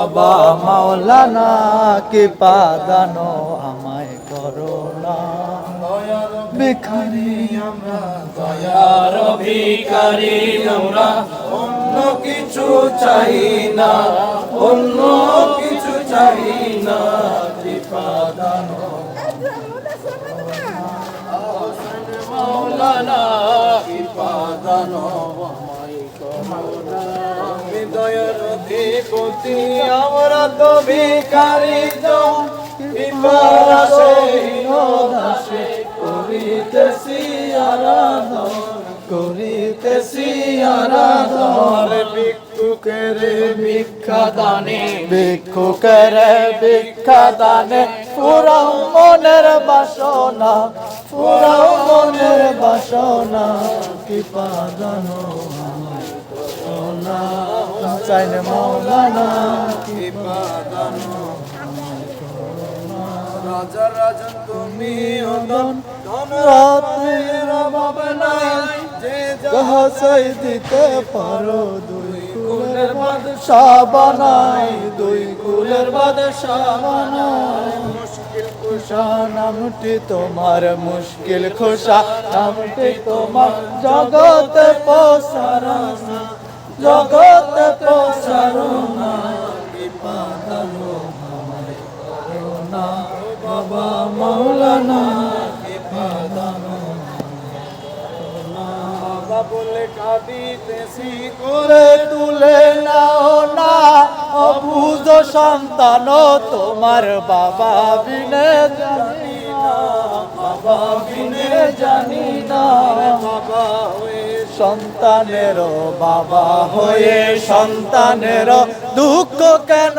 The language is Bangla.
বাবা মাওলানা কে পাদানো আমায় করোনা বেখারি আমরা ভিখারি আমরা অন্য কিছু চাই না অন্য কিছু চাই না কৃপাদানো মাওলানা কৃপাদানো আমরা তো ভিখারি বিপাশে দাসে করিতেছি আরাধন করিতেছি আরাধন। ভিক্ষুকের ভিক্ষা দানে ভিক্ষুকের ভিক্ষা দানে পুরাও মনের বাসনা পুরাও মনের বাসনা কি পাদানো আমায় করোনা কি পাদানো রাজা রাজন তুমি অদন রাতের অভাব নাই দিতে পারো দুই কুলের বাদশাহ বানাই দুই কুলের বাদশাহ মুশকিল খুশা নামটি তোমার মুশকিল খুশা নামটি তোমার জগতে পসারনা জগতে করোনা বিপাদানো বাবা বলে কাঁদিতেছি, করে তুলে নাও না। অবুজ সন্তান তোমার বাবা বিনে জানি না। বাবা বিনে জানি না। বাবা হয়ে সন্তানের বাবা হয়ে সন্তানের দুঃখ কেন